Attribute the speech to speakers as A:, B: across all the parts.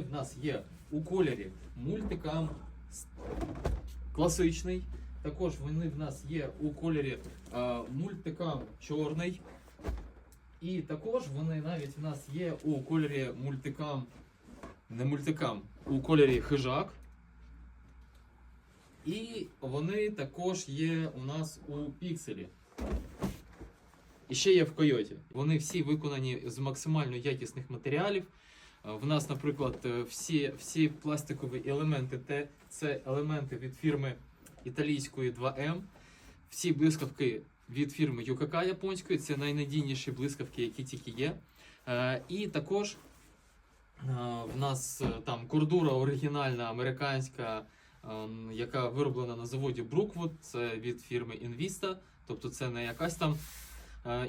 A: В нас є у кольорі мультикам класичний. Також вони в нас є у кольорі е, мультикам чорний. І також вони навіть в нас є у кольорі мультикам, не мультикам, у кольорі хижак. І вони також є у нас у пікселі. І ще є в койоті. Вони всі виконані з максимально якісних матеріалів. Е, В нас, наприклад, е, всі, всі пластикові елементи це елементи від фірми італійської 2M. Всі блискавки від фірми ЮКК японської. Це найнадійніші блискавки, які тільки є. Е, І також в нас там кордура оригінальна американська, ем, яка вироблена на заводі Brookwood, це від фірми Invista. Тобто це не якась там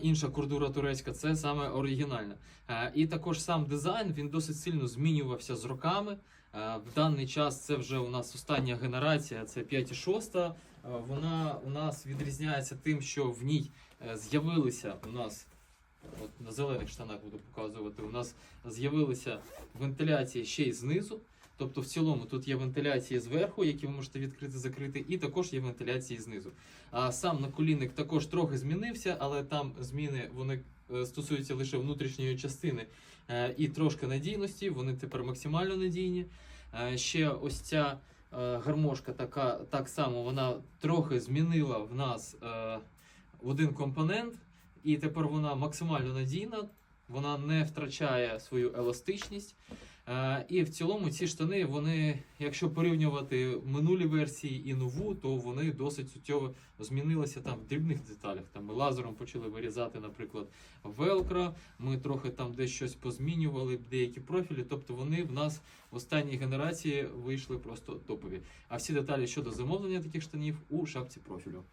A: інша кордура турецька, це саме оригінальна. Е, І також сам дизайн він досить сильно змінювався з роками. Е, В даний час це вже у нас остання генерація, це 5 і 6. Е, Вона у нас відрізняється тим, що в ній е, з'явилися у нас. От на зелених штанах буду показувати. У нас з'явилися вентиляції ще й знизу. Тобто, в цілому тут є вентиляції зверху, які ви можете відкрити, закрити, і також є вентиляції знизу. А сам наколінник також трохи змінився, але там зміни вони е, стосуються лише внутрішньої частини е, і трошки надійності. Вони тепер максимально надійні. Е, Ще ось ця гармошка така, так само вона трохи змінила в нас один компонент, і тепер вона максимально надійна. Вона не втрачає свою еластичність. Е, І в цілому ці штани, вони, якщо порівнювати минулі версії і нову, то вони досить суттєво змінилися там в дрібних деталях. Там ми лазером почали вирізати, наприклад, велкро. Ми трохи там десь щось позмінювали, деякі профілі. Тобто вони в нас в останній генерації вийшли просто топові. А всі деталі щодо замовлення таких штанів у шапці профілю.